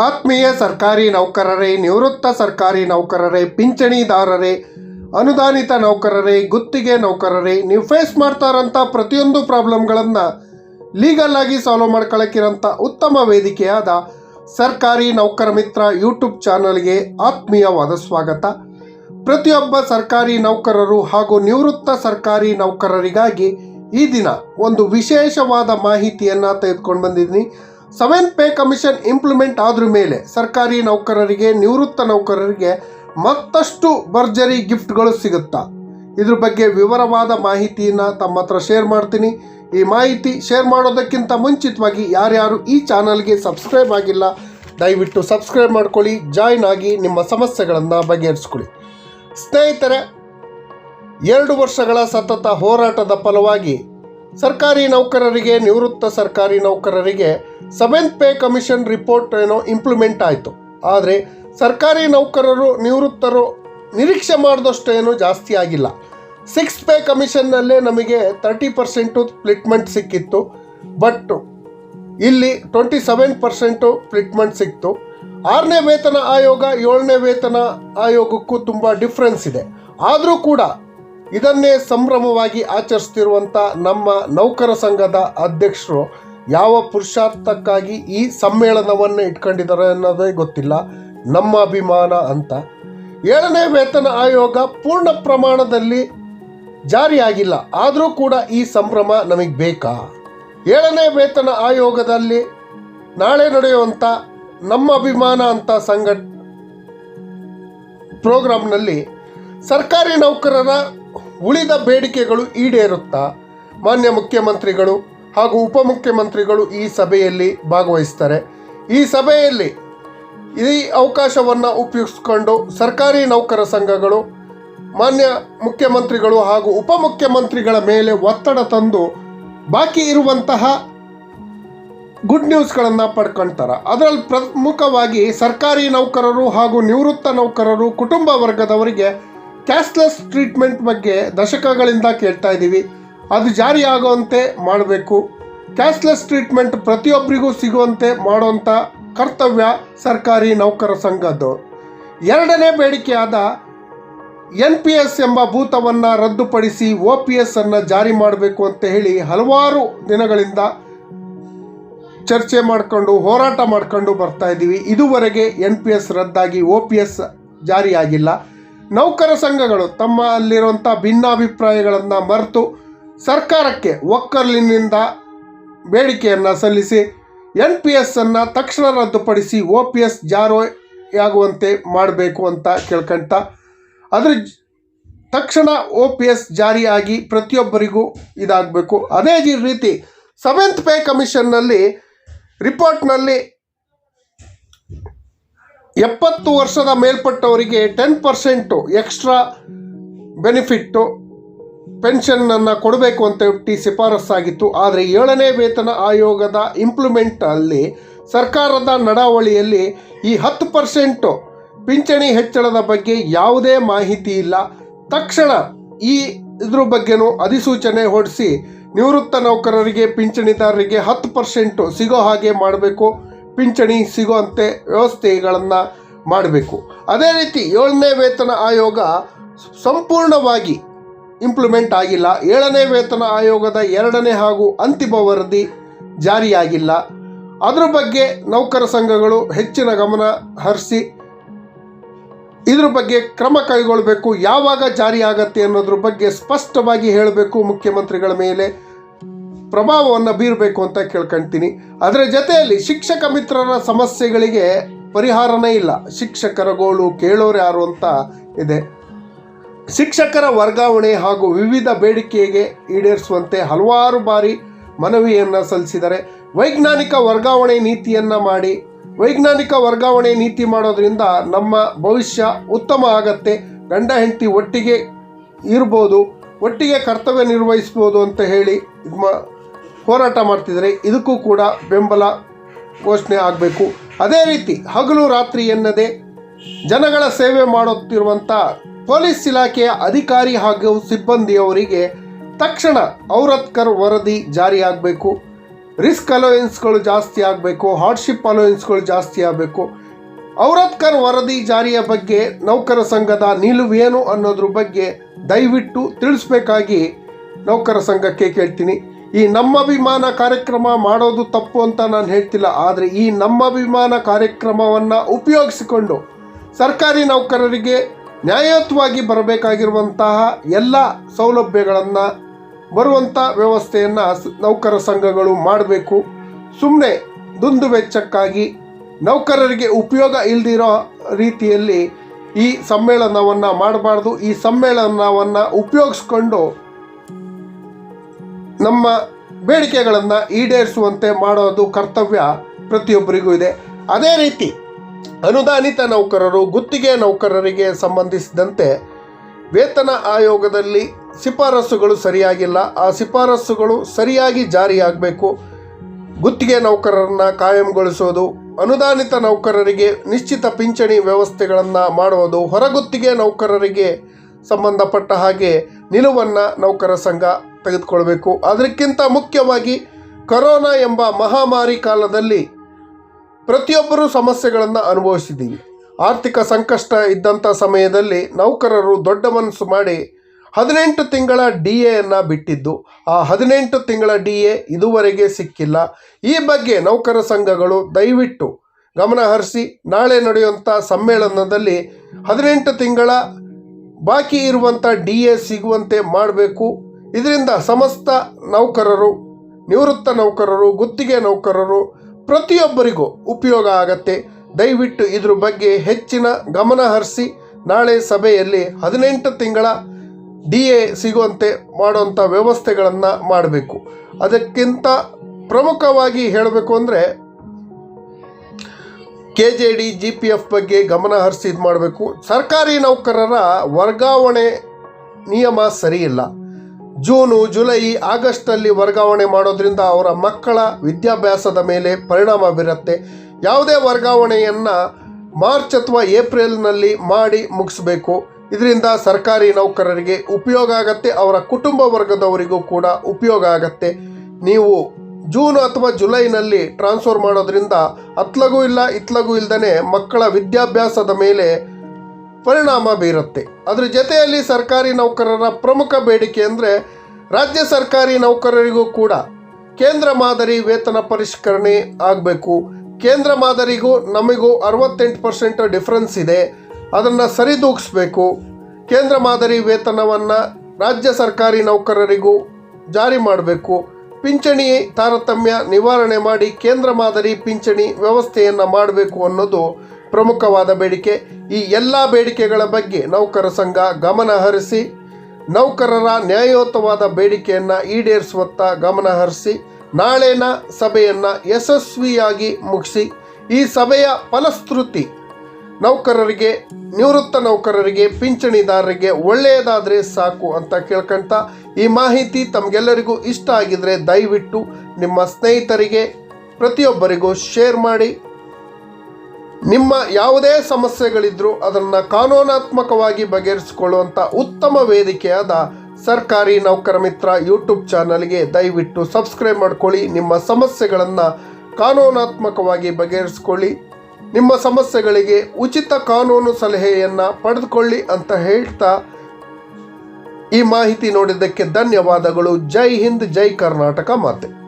ಆತ್ಮೀಯ ಸರ್ಕಾರಿ ನೌಕರರೇ, ನಿವೃತ್ತ ಸರ್ಕಾರಿ ನೌಕರರೇ, ಪಿಂಚಣಿದಾರರೇ, ಅನುದಾನಿತ ನೌಕರರೇ, ಗುತ್ತಿಗೆ ನೌಕರರೇ, ನೀವು ಫೇಸ್ ಮಾಡ್ತಾ ಇರೋಂಥ ಪ್ರತಿಯೊಂದು ಪ್ರಾಬ್ಲಮ್ಗಳನ್ನು ಲೀಗಲ್ ಆಗಿ ಸಾಲ್ವ್ ಮಾಡ್ಕೊಳ್ಳೋಕ್ಕಿರೋಂಥ ಉತ್ತಮ ವೇದಿಕೆಯಾದ ಸರ್ಕಾರಿ ನೌಕರ ಮಿತ್ರ ಯೂಟ್ಯೂಬ್ ಚಾನಲ್ಗೆ ಆತ್ಮೀಯವಾದ ಸ್ವಾಗತ. ಪ್ರತಿಯೊಬ್ಬ ಸರ್ಕಾರಿ ನೌಕರರು ಹಾಗೂ ನಿವೃತ್ತ ಸರ್ಕಾರಿ ನೌಕರರಿಗಾಗಿ ಈ ದಿನ ಒಂದು ವಿಶೇಷವಾದ ಮಾಹಿತಿಯನ್ನು ತೆಗೆದುಕೊಂಡು ಬಂದಿದ್ದೀನಿ. ಸೆವೆನ್ ಪೇ ಕಮಿಷನ್ ಇಂಪ್ಲಿಮೆಂಟ್ ಆದ್ರ ಮೇಲೆ ಸರ್ಕಾರಿ ನೌಕರರಿಗೆ, ನಿವೃತ್ತ ನೌಕರರಿಗೆ ಮತ್ತಷ್ಟು ಭರ್ಜರಿ ಗಿಫ್ಟ್ಗಳು ಸಿಗುತ್ತಾ? ಇದ್ರ ಬಗ್ಗೆ ವಿವರವಾದ ಮಾಹಿತಿಯನ್ನು ತಮ್ಮ ಹತ್ರ ಶೇರ್ ಮಾಡ್ತೀನಿ. ಈ ಮಾಹಿತಿ ಶೇರ್ ಮಾಡೋದಕ್ಕಿಂತ ಮುಂಚಿತವಾಗಿ ಯಾರ್ಯಾರು ಈ ಚಾನಲ್ಗೆ ಸಬ್ಸ್ಕ್ರೈಬ್ ಆಗಿಲ್ಲ, ದಯವಿಟ್ಟು ಸಬ್ಸ್ಕ್ರೈಬ್ ಮಾಡ್ಕೊಳ್ಳಿ, ಜಾಯ್ನ್ ಆಗಿ ನಿಮ್ಮ ಸಮಸ್ಯೆಗಳನ್ನು ಬಗೆಹರಿಸ್ಕೊಳ್ಳಿ. ಸ್ನೇಹಿತರೆ, ಎರಡು ವರ್ಷಗಳ ಸತತ ಹೋರಾಟದ ಫಲವಾಗಿ ಸರ್ಕಾರಿ ನೌಕರರಿಗೆ, ನಿವೃತ್ತ ಸರ್ಕಾರಿ ನೌಕರರಿಗೆ ಸೆವೆಂತ್ ಪೇ ಕಮಿಷನ್ ರಿಪೋರ್ಟ್ ಏನೋ ಇಂಪ್ಲಿಮೆಂಟ್ ಆಯಿತು. ಆದರೆ ಸರ್ಕಾರಿ ನೌಕರರು, ನಿವೃತ್ತರು ನಿರೀಕ್ಷೆ ಮಾಡಿದಷ್ಟು ಏನೂ ಜಾಸ್ತಿ ಆಗಿಲ್ಲ. ಸಿಕ್ಸ್ ಪೇ ಕಮಿಷನ್ನಲ್ಲೇ ನಮಗೆ ತರ್ಟಿ ಪರ್ಸೆಂಟು ಸ್ಪ್ಲಿಟ್ಮೆಂಟ್ ಸಿಕ್ಕಿತ್ತು. ಬಟ್ ಇಲ್ಲಿ ಟ್ವೆಂಟಿ ಸೆವೆನ್ ಪರ್ಸೆಂಟು ಸ್ಪ್ಲಿಟ್ಮೆಂಟ್ ಸಿಕ್ತು. ಆರನೇ ವೇತನ ಆಯೋಗ, ಏಳನೇ ವೇತನ ಆಯೋಗಕ್ಕೂ ತುಂಬ ಡಿಫ್ರೆನ್ಸ್ ಇದೆ. ಆದರೂ ಕೂಡ ಇದನ್ನೇ ಸಂಭ್ರಮವಾಗಿ ಆಚರಿಸ್ತಿರುವಂಥ ನಮ್ಮ ನೌಕರ ಸಂಘದ ಅಧ್ಯಕ್ಷರು ಯಾವ ಪುರುಷಾರ್ಥಕ್ಕಾಗಿ ಈ ಸಮ್ಮೇಳನವನ್ನು ಇಟ್ಕೊಂಡಿದ್ದಾರೆ ಅನ್ನೋದೇ ಗೊತ್ತಿಲ್ಲ. ನಮ್ಮ ಅಭಿಮಾನ ಅಂತ. ಏಳನೇ ವೇತನ ಆಯೋಗ ಪೂರ್ಣ ಪ್ರಮಾಣದಲ್ಲಿ ಜಾರಿಯಾಗಿಲ್ಲ. ಆದರೂ ಕೂಡ ಈ ಸಂಭ್ರಮ ನಮಗೆ ಬೇಕಾ? ಏಳನೇ ವೇತನ ಆಯೋಗದಲ್ಲಿ ನಾಳೆ ನಡೆಯುವಂಥ ನಮ್ಮ ಅಭಿಮಾನ ಅಂತ ಸಂಘ ಪ್ರೋಗ್ರಾಂನಲ್ಲಿ ಸರ್ಕಾರಿ ನೌಕರರ ಉಳಿದ ಬೇಡಿಕೆಗಳು ಈಡೇರುತ್ತಾ? ಮಾನ್ಯ ಮುಖ್ಯಮಂತ್ರಿಗಳು ಹಾಗೂ ಉಪಮುಖ್ಯಮಂತ್ರಿಗಳು ಈ ಸಭೆಯಲ್ಲಿ ಭಾಗವಹಿಸ್ತಾರೆ. ಈ ಸಭೆಯಲ್ಲಿ ಈ ಅವಕಾಶವನ್ನು ಉಪಯೋಗಿಸ್ಕೊಂಡು ಸರ್ಕಾರಿ ನೌಕರ ಸಂಘಗಳು, ಮಾನ್ಯ ಮುಖ್ಯಮಂತ್ರಿಗಳು ಹಾಗೂ ಉಪಮುಖ್ಯಮಂತ್ರಿಗಳ ಮೇಲೆ ಒತ್ತಡ ತಂದು ಬಾಕಿ ಇರುವಂತಹ ಗುಡ್ ನ್ಯೂಸ್ಗಳನ್ನು ಪಡ್ಕೊಳ್ತಾರೆ ಅದರಲ್ಲಿ ಪ್ರಮುಖವಾಗಿ ಸರ್ಕಾರಿ ನೌಕರರು ಹಾಗೂ ನಿವೃತ್ತ ನೌಕರರು ಕುಟುಂಬ ವರ್ಗದವರಿಗೆ ಕ್ಯಾಶ್ಲೆಸ್ ಟ್ರೀಟ್ಮೆಂಟ್ ಬಗ್ಗೆ ದಶಕಗಳಿಂದ ಕೇಳ್ತಾ ಇದ್ದೀವಿ. ಅದು ಜಾರಿಯಾಗುವಂತೆ ಮಾಡಬೇಕು. ಕ್ಯಾಶ್ಲೆಸ್ ಟ್ರೀಟ್ಮೆಂಟ್ ಪ್ರತಿಯೊಬ್ಬರಿಗೂ ಸಿಗುವಂತೆ ಮಾಡುವಂಥ ಕರ್ತವ್ಯ ಸರ್ಕಾರಿ ನೌಕರ ಸಂಘದ್ದು. ಎರಡನೇ ಬೇಡಿಕೆಯಾದ ಎನ್ ಪಿ ಎಸ್ ಎಂಬ ಭೂತವನ್ನು ರದ್ದುಪಡಿಸಿ ಒ ಪಿ ಎಸ್ ಅನ್ನು ಜಾರಿ ಮಾಡಬೇಕು ಅಂತ ಹೇಳಿ ಹಲವಾರು ದಿನಗಳಿಂದ ಚರ್ಚೆ ಮಾಡಿಕೊಂಡು, ಹೋರಾಟ ಮಾಡ್ಕೊಂಡು ಬರ್ತಾ ಇದ್ದೀವಿ. ಇದುವರೆಗೆ ಎನ್ ಪಿ ಎಸ್ ರದ್ದಾಗಿ ಒ ಪಿ ಎಸ್ ಜಾರಿಯಾಗಿಲ್ಲ. ನೌಕರ ಸಂಘಗಳು ತಮ್ಮ ಅಲ್ಲಿರುವಂಥ ಭಿನ್ನಾಭಿಪ್ರಾಯಗಳನ್ನು ಮರೆತು ಸರ್ಕಾರಕ್ಕೆ ಒಕ್ಕಲಿನಿಂದ ಬೇಡಿಕೆಯನ್ನು ಸಲ್ಲಿಸಿ ಎನ್ ಪಿ ಎಸ್ ಅನ್ನು ತಕ್ಷಣ ರದ್ದುಪಡಿಸಿ ಒ ಪಿ ಎಸ್ ಜಾರಿಯಾಗುವಂತೆ ಮಾಡಬೇಕು ಅಂತ ಕೇಳ್ಕೊಂತ. ಅದ್ರ ತಕ್ಷಣ ಒ ಪಿ ಎಸ್ ಜಾರಿಯಾಗಿ ಪ್ರತಿಯೊಬ್ಬರಿಗೂ ಇದಾಗಬೇಕು. ಅದೇ ರೀತಿ ಸೆವೆಂತ್ ಪೇ ಕಮಿಷನ್ನಲ್ಲಿ ರಿಪೋರ್ಟ್ನಲ್ಲಿ ಎಪ್ಪತ್ತು ವರ್ಷದ ಮೇಲ್ಪಟ್ಟವರಿಗೆ ಟೆನ್ ಪರ್ಸೆಂಟು ಎಕ್ಸ್ಟ್ರಾ ಬೆನಿಫಿಟ್ಟು ಪೆನ್ಷನ್ನನ್ನು ಕೊಡಬೇಕು ಅಂತ ಹೇಳಿ ಶಿಫಾರಸ್ಸಾಗಿತ್ತು. ಆದರೆ ಏಳನೇ ವೇತನ ಆಯೋಗದ ಇಂಪ್ಲಿಮೆಂಟಲ್ಲಿ ಸರ್ಕಾರದ ನಡಾವಳಿಯಲ್ಲಿ ಈ ಹತ್ತು ಪರ್ಸೆಂಟು ಪಿಂಚಣಿ ಹೆಚ್ಚಳದ ಬಗ್ಗೆ ಯಾವುದೇ ಮಾಹಿತಿ ಇಲ್ಲ. ತಕ್ಷಣ ಈ ಇದ್ರ ಬಗ್ಗೆನೂ ಅಧಿಸೂಚನೆ ಹೊರಡಿಸಿ ನಿವೃತ್ತ ನೌಕರರಿಗೆ, ಪಿಂಚಣಿದಾರರಿಗೆ ಹತ್ತು ಪರ್ಸೆಂಟು ಸಿಗೋ ಹಾಗೆ ಮಾಡಬೇಕು. ಪಿಂಚಣಿ ಸಿಗೋಂತೆ ವ್ಯವಸ್ಥೆಗಳನ್ನು ಮಾಡಬೇಕು. ಅದೇ ರೀತಿ ಏಳನೇ ವೇತನ ಆಯೋಗ ಸಂಪೂರ್ಣವಾಗಿ ಇಂಪ್ಲಿಮೆಂಟ್ ಆಗಿಲ್ಲ. ಏಳನೇ ವೇತನ ಆಯೋಗದ ಎರಡನೇ ಹಾಗೂ ಅಂತಿಮ ವರದಿ ಜಾರಿಯಾಗಿಲ್ಲ. ಅದರ ಬಗ್ಗೆ ನೌಕರ ಸಂಘಗಳು ಹೆಚ್ಚಿನ ಗಮನ ಹರಿಸಿ, ಇದ್ರ ಬಗ್ಗೆ ಕ್ರಮ ಕೈಗೊಳ್ಳಬೇಕು ಯಾವಾಗ ಜಾರಿ ಆಗತ್ತೆ ಅನ್ನೋದ್ರ ಬಗ್ಗೆ ಸ್ಪಷ್ಟವಾಗಿ ಹೇಳಬೇಕು ಮುಖ್ಯಮಂತ್ರಿಗಳ ಮೇಲೆ. ಪ್ರಭಾವವನ್ನು ಬೀರಬೇಕು ಅಂತ ಕೇಳ್ಕೊಳ್ತೀನಿ ಅದರ ಜೊತೆಯಲ್ಲಿ ಶಿಕ್ಷಕ ಮಿತ್ರರ ಸಮಸ್ಯೆಗಳಿಗೆ ಪರಿಹಾರನೇ ಇಲ್ಲ. ಶಿಕ್ಷಕರ ಗೋಳು ಕೇಳೋರು ಯಾರು ಅಂತ ಇದೆ. ಶಿಕ್ಷಕರ ವರ್ಗಾವಣೆ ಹಾಗೂ ವಿವಿಧ ಬೇಡಿಕೆಗೆ ಈಡೇರಿಸುವಂತೆ ಹಲವಾರು ಬಾರಿ ಮನವಿಯನ್ನು ಸಲ್ಲಿಸಿದರೆ ವೈಜ್ಞಾನಿಕ ವರ್ಗಾವಣೆ ನೀತಿಯನ್ನು ಮಾಡಿ, ವೈಜ್ಞಾನಿಕ ವರ್ಗಾವಣೆ ನೀತಿ ಮಾಡೋದ್ರಿಂದ ನಮ್ಮ ಭವಿಷ್ಯ ಉತ್ತಮ ಆಗತ್ತೆ. ಗಂಡ, ಹೆಂಡತಿ ಒಟ್ಟಿಗೆ ಇರ್ಬೋದು, ಒಟ್ಟಿಗೆ ಕರ್ತವ್ಯ ನಿರ್ವಹಿಸ್ಬೋದು ಅಂತ ಹೇಳಿ ಮ, ಹೋರಾಟ ಮಾಡ್ತಿದ್ದಾರೆ. ಇದಕ್ಕೂ ಕೂಡ ಬೆಂಬಲ ಘೋಷಣೆ ಆಗಬೇಕು. ಅದೇ ರೀತಿ ಹಗಲು ರಾತ್ರಿ ಎನ್ನದೇ ಜನಗಳ ಸೇವೆ ಮಾಡುತ್ತಿರುವಂಥ ಪೊಲೀಸ್ ಇಲಾಖೆಯ ಅಧಿಕಾರಿ ಹಾಗೂ ಸಿಬ್ಬಂದಿಯವರಿಗೆ ತಕ್ಷಣ ಔರತ್ಕರ್ ವರದಿ ಜಾರಿಯಾಗಬೇಕು. ರಿಸ್ಕ್ ಅಲೋಯನ್ಸ್ಗಳು ಜಾಸ್ತಿ ಆಗಬೇಕು, ಹಾರ್ಡ್ಶಿಪ್ ಅಲೋಯನ್ಸ್ಗಳು ಜಾಸ್ತಿ ಆಗಬೇಕು. ಔರತ್ಕರ್ ವರದಿ ಜಾರಿಯ ಬಗ್ಗೆ ನೌಕರ ಸಂಘದ ನಿಲುವೇನು ಅನ್ನೋದ್ರ ಬಗ್ಗೆ ದಯವಿಟ್ಟು ತಿಳಿಸ್ಬೇಕಾಗಿ ನೌಕರ ಸಂಘಕ್ಕೆ ಕೇಳ್ತೀನಿ. ಈ ನಮ್ಮ ಅಭಿಮಾನ ಕಾರ್ಯಕ್ರಮ ಮಾಡೋದು ತಪ್ಪು ಅಂತ ನಾನು ಹೇಳ್ತಿಲ್ಲ, ಆದರೆ ಈ ನಮ್ಮ ಅಭಿಮಾನ ಕಾರ್ಯಕ್ರಮವನ್ನು ಉಪಯೋಗಿಸಿಕೊಂಡು ಸರ್ಕಾರಿ ನೌಕರರಿಗೆ ನ್ಯಾಯಯುತವಾಗಿ ಬರಬೇಕಾಗಿರುವಂತಹ ಎಲ್ಲ ಸೌಲಭ್ಯಗಳನ್ನು ಬರುವಂಥ ವ್ಯವಸ್ಥೆಯನ್ನು ನೌಕರ ಸಂಘಗಳು ಮಾಡಬೇಕು. ಸುಮ್ಮನೆ ದುಂದು ವೆಚ್ಚಕ್ಕಾಗಿ ನೌಕರರಿಗೆ ಉಪಯೋಗ ಇಲ್ದಿರೋ ರೀತಿಯಲ್ಲಿ ಈ ಸಮ್ಮೇಳನವನ್ನು ಮಾಡಬಾರ್ದು. ಈ ಸಮ್ಮೇಳನವನ್ನು ಉಪಯೋಗಿಸ್ಕೊಂಡು ನಮ್ಮ ಬೇಡಿಕೆಗಳನ್ನು ಈಡೇರಿಸುವಂತೆ ಮಾಡೋದು ಕರ್ತವ್ಯ ಪ್ರತಿಯೊಬ್ಬರಿಗೂ ಇದೆ. ಅದೇ ರೀತಿ ಅನುದಾನಿತ ನೌಕರರು ಗುತ್ತಿಗೆ ನೌಕರರಿಗೆ ಸಂಬಂಧಿಸಿದಂತೆ ವೇತನ ಆಯೋಗದಲ್ಲಿ ಶಿಫಾರಸುಗಳು ಸರಿಯಾಗಿಲ್ಲ. ಆ ಶಿಫಾರಸುಗಳು ಸರಿಯಾಗಿ ಜಾರಿಯಾಗಬೇಕು. ಗುತ್ತಿಗೆ ನೌಕರರನ್ನು ಕಾಯಂಗೊಳಿಸೋದು, ಅನುದಾನಿತ ನೌಕರರಿಗೆ ನಿಶ್ಚಿತ ಪಿಂಚಣಿ ವ್ಯವಸ್ಥೆಗಳನ್ನು ಮಾಡುವುದು ಹೊರಗುತ್ತಿಗೆ ನೌಕರರಿಗೆ ಸಂಬಂಧಪಟ್ಟ ಹಾಗೆ ನಿಲುವನ್ನು ನೌಕರ ಸಂಘ ತೆಗೆದುಕೊಳ್ಬೇಕು. ಅದಕ್ಕಿಂತ ಮುಖ್ಯವಾಗಿ ಕರೋನಾ ಎಂಬ ಮಹಾಮಾರಿ ಕಾಲದಲ್ಲಿ ಪ್ರತಿಯೊಬ್ಬರೂ ಸಮಸ್ಯೆಗಳನ್ನು ಅನುಭವಿಸಿದ್ದೀವಿ. ಆರ್ಥಿಕ ಸಂಕಷ್ಟ ಇದ್ದಂಥ ಸಮಯದಲ್ಲಿ ನೌಕರರು ದೊಡ್ಡ ಮನಸ್ಸು ಮಾಡಿ ಹದಿನೆಂಟು ತಿಂಗಳ ಡಿ ಎಯನ್ನು ಬಿಟ್ಟಿದ್ದು. ಆ ಹದಿನೆಂಟು ತಿಂಗಳ ಡಿ ಎ ಇದುವರೆಗೆ ಸಿಕ್ಕಿಲ್ಲ. ಈ ಬಗ್ಗೆ ನೌಕರ ಸಂಘಗಳು ದಯವಿಟ್ಟು ಗಮನ ಹರಿಸಿ ನಾಳೆ ನಡೆಯುವಂಥ ಸಮ್ಮೇಳನದಲ್ಲಿ ಹದಿನೆಂಟು ತಿಂಗಳ ಬಾಕಿ ಇರುವಂಥ ಡಿ ಎ ಸಿಗುವಂತೆ ಮಾಡಬೇಕು. ಇದರಿಂದ ಸಮಸ್ತ ನೌಕರರು, ನಿವೃತ್ತ ನೌಕರರು, ಗುತ್ತಿಗೆ ನೌಕರರು ಪ್ರತಿಯೊಬ್ಬರಿಗೂ ಉಪಯೋಗ ಆಗತ್ತೆ. ದಯವಿಟ್ಟು ಇದ್ರ ಬಗ್ಗೆ ಹೆಚ್ಚಿನ ಗಮನ ಹರಿಸಿ. ನಾಳೆ ಸಭೆಯಲ್ಲಿ ಹದಿನೆಂಟು ತಿಂಗಳ ಡಿ ಎ ಸಿಗುವಂತೆ ಮಾಡುವಂಥ ವ್ಯವಸ್ಥೆಗಳನ್ನು ಮಾಡಬೇಕು. ಅದಕ್ಕಿಂತ ಪ್ರಮುಖವಾಗಿ ಹೇಳಬೇಕು ಅಂದರೆ K J D, G P F ಬಗ್ಗೆ ಗಮನ ಹರಿಸಿ ಇದು ಮಾಡಬೇಕು. ಸರ್ಕಾರಿ ನೌಕರರ ವರ್ಗಾವಣೆ ನಿಯಮ ಸರಿಯಿಲ್ಲ. ಜೂನು, ಜುಲೈ ಆಗಸ್ಟಲ್ಲಿ ವರ್ಗಾವಣೆ ಮಾಡೋದ್ರಿಂದ ಅವರ ಮಕ್ಕಳ ವಿದ್ಯಾಭ್ಯಾಸದ ಮೇಲೆ ಪರಿಣಾಮ ಬೀರುತ್ತೆ. ಯಾವುದೇ ವರ್ಗಾವಣೆಯನ್ನು ಮಾರ್ಚ್ ಅಥವಾ ಏಪ್ರಿಲ್ನಲ್ಲಿ ಮಾಡಿ ಮುಗಿಸ್ಬೇಕು. ಇದರಿಂದ ಸರ್ಕಾರಿ ನೌಕರರಿಗೆ ಉಪಯೋಗ ಆಗತ್ತೆ, ಅವರ ಕುಟುಂಬ ವರ್ಗದವರಿಗೂ ಕೂಡ ಉಪಯೋಗ ಆಗತ್ತೆ. ನೀವು ಜೂನ್ ಅಥವಾ ಜುಲೈನಲ್ಲಿ ಟ್ರಾನ್ಸ್ಫರ್ ಮಾಡೋದ್ರಿಂದ ಅತ್ಲಗೂ ಇಲ್ಲ, ಇತ್ಲಗೂ ಇಲ್ಲದೇ ಮಕ್ಕಳ ವಿದ್ಯಾಭ್ಯಾಸದ ಮೇಲೆ ಪರಿಣಾಮ ಬೀರುತ್ತೆ. ಅದರ ಜೊತೆಯಲ್ಲಿ ಸರ್ಕಾರಿ ನೌಕರರ ಪ್ರಮುಖ ಬೇಡಿಕೆ ಅಂದರೆ ರಾಜ್ಯ ಸರ್ಕಾರಿ ನೌಕರರಿಗೂ ಕೂಡ ಕೇಂದ್ರ ಮಾದರಿ ವೇತನ ಪರಿಷ್ಕರಣೆ ಆಗಬೇಕು. ಕೇಂದ್ರ ಮಾದರಿಗೂ ನಮಗೂ ಅರವತ್ತೆಂಟು ಪರ್ಸೆಂಟ್ ಡಿಫ್ರೆನ್ಸ್ ಇದೆ. ಅದನ್ನು ಸರಿದೂಗಿಸ್ಬೇಕು. ಕೇಂದ್ರ ಮಾದರಿ ವೇತನವನ್ನು ರಾಜ್ಯ ಸರ್ಕಾರಿ ನೌಕರರಿಗೂ ಜಾರಿ ಮಾಡಬೇಕು. ಪಿಂಚಣಿ ತಾರತಮ್ಯ ನಿವಾರಣೆ ಮಾಡಿ ಕೇಂದ್ರ ಮಾದರಿ ಪಿಂಚಣಿ ವ್ಯವಸ್ಥೆಯನ್ನು ಮಾಡಬೇಕು ಅನ್ನೋದು ಪ್ರಮುಖವಾದ ಬೇಡಿಕೆ. ಈ ಎಲ್ಲ ಬೇಡಿಕೆಗಳ ಬಗ್ಗೆ ನೌಕರ ಸಂಘ ಗಮನ ಹರಿಸಿ, ನೌಕರರ ನ್ಯಾಯಯುತವಾದ ಬೇಡಿಕೆಯನ್ನು ಈಡೇರಿಸುವತ್ತ ಗಮನ ಹರಿಸಿ, ನಾಳೆನ ಸಭೆಯನ್ನು ಯಶಸ್ವಿಯಾಗಿ ಮುಗಿಸಿ, ಈ ಸಭೆಯ ಫಲಶ್ರುತಿ ನೌಕರರಿಗೆ, ನಿವೃತ್ತ ನೌಕರರಿಗೆ, ಪಿಂಚಣಿದಾರರಿಗೆ ಒಳ್ಳೆಯದಾದರೆ ಸಾಕು ಅಂತ ಕೇಳ್ಕೊಂತ ಈ ಮಾಹಿತಿ ತಮಗೆಲ್ಲರಿಗೂ ಇಷ್ಟ ಆಗಿದ್ರೆ ದಯವಿಟ್ಟು ನಿಮ್ಮ ಸ್ನೇಹಿತರಿಗೆ, ಪ್ರತಿಯೊಬ್ಬರಿಗೂ ಶೇರ್ ಮಾಡಿ. ನಿಮ್ಮ ಯಾವುದೇ ಸಮಸ್ಯೆಗಳಿದ್ರೂ ಅದನ್ನು ಕಾನೂನಾತ್ಮಕವಾಗಿ ಬಗೆಹರಿಸಿಕೊಳ್ಳುವಂಥ ಉತ್ತಮ ವೇದಿಕೆಯಾದ ಸರ್ಕಾರಿ ನೌಕರ ಮಿತ್ರ ಯೂಟ್ಯೂಬ್ ಚಾನಲ್ಗೆ ದಯವಿಟ್ಟು ಸಬ್ಸ್ಕ್ರೈಬ್ ಮಾಡ್ಕೊಳ್ಳಿ. ನಿಮ್ಮ ಸಮಸ್ಯೆಗಳನ್ನು ಕಾನೂನಾತ್ಮಕವಾಗಿ ಬಗೆಹರಿಸ್ಕೊಳ್ಳಿ. ನಿಮ್ಮ ಸಮಸ್ಯೆಗಳಿಗೆ ಉಚಿತ ಕಾನೂನು ಸಲಹೆಯನ್ನು ಪಡೆದುಕೊಳ್ಳಿ ಅಂತ ಹೇಳ್ತಾ ಈ ಮಾಹಿತಿ ನೋಡಿದ್ದಕ್ಕೆ ಧನ್ಯವಾದಗಳು. ಜೈ ಹಿಂದ್, ಜೈ ಕರ್ನಾಟಕ ಮಾತೆ.